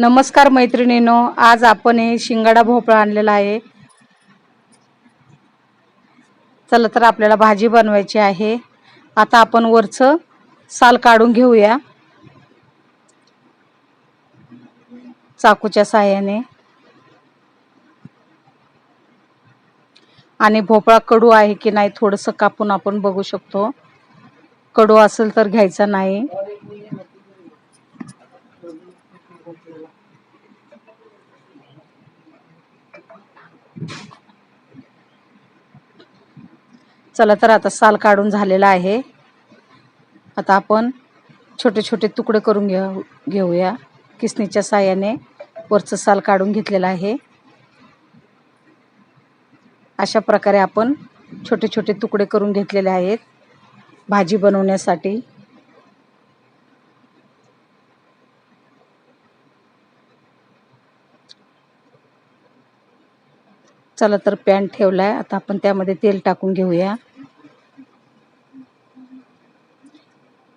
नमस्कार मैत्रिणीनो आज आपण हे शिंगाडा भोपळा आणलेला आहे. चला तर आपल्याला भाजी बनवायची आहे. आता आपण वरचं साल काढून घेऊया. चाकूच्या साह्याने. आणि भोपळा कडू आहे की नाही थोडंसं कापून आपण बघू शकतो. कडू असेल तर घ्यायचा नाही. चला तर आता साल काढून झालेला आहे. आता आपण छोटे छोटे तुकडे करून घेऊ घेऊया. किसनीच्या साह्याने वरचं साल काढून घेतलेलं आहे. अशा प्रकारे आपण छोटे छोटे तुकडे करून घेतलेले आहेत भाजी बनवण्यासाठी. चला तर पॅन आहे आता आपण त्यामध्ये तेल टाकून घेऊया.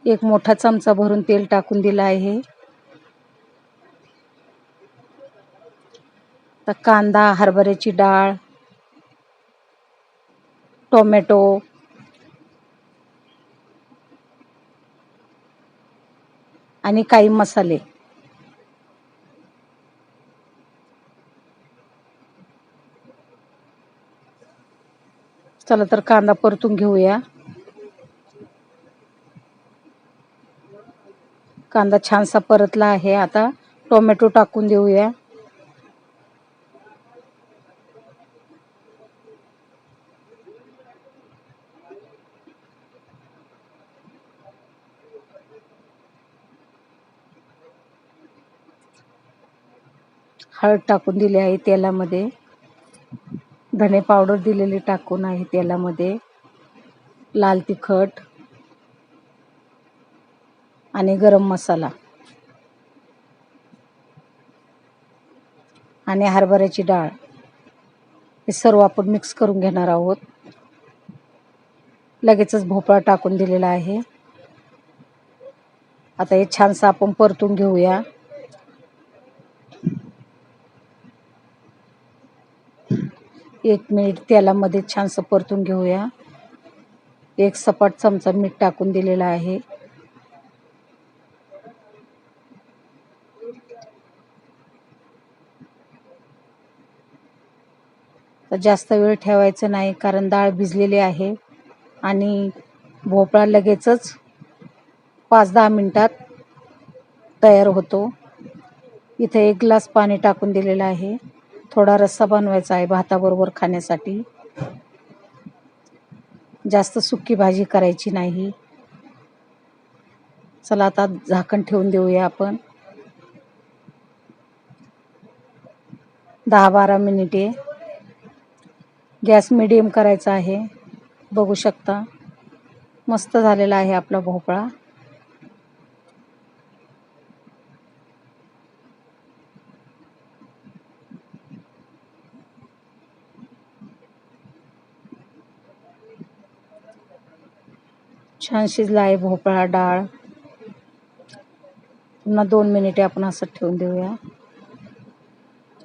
एक मोठा चमचा भरून तेल टाकून दिला आहे. तर कांदा हरभऱ्याची डाळ टोमॅटो आणि काही मसाले. चला तर कांदा परतून घेऊया. कांदा छानसा परतला आहे. आता टोमॅटो टाकून देऊया. हळद टाकून दिली आहे तेलामध्ये. धने पावडर दिलेली टाकून आहे तेलामध्ये. लाल तिखट. आणि गरम मसाला. आणि हरभऱ्याची डाळ. हे सर्व आपण मिक्स करून घेणार आहोत. लगेचच भोपळा टाकून दिलेला आहे. आता हे छानसं आपण परतून घेऊया. एक मिनिट तेलामध्ये छानसं परतून घेऊया. एक सपाट चमचा मीठ टाकून दिलेला आहे. जास्त वेळ ठेवायचं नाही कारण डाळ भिजलेली आहे. आणि भोपळा लगेचच पाच दहा मिनटात तयार होतो. इथे एक ग्लास पाणी टाकून दिलेलं आहे. थोडा रस्सा बनवायचा आहे भाताबरोबर खाण्यासाठी. जास्त सुकी भाजी करायची नाही. चला आता झाकण ठेवून देऊया आपण. दहा बारा मिनिटे गॅस मिडियम करायचा आहे. बघू शकता. मस्त झालेला आहे आपला भोपळा. छान शिजला आहे भोपळा डाळ. पुन्हा दोन मिनिटे आपण असं ठेवून देऊया.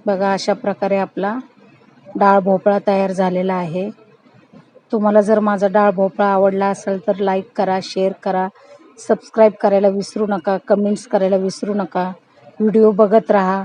बघा अशा प्रकारे आपला डाळ भोपळा तयार झालेला आहे. तुम्हाला जर माझा डाळ भोपळा आवडला असेल तर लाईक करा शेअर करा सबस्क्राईब करायला विसरू नका कमेंट्स करायला विसरू नका. व्हिडिओ बघत राहा.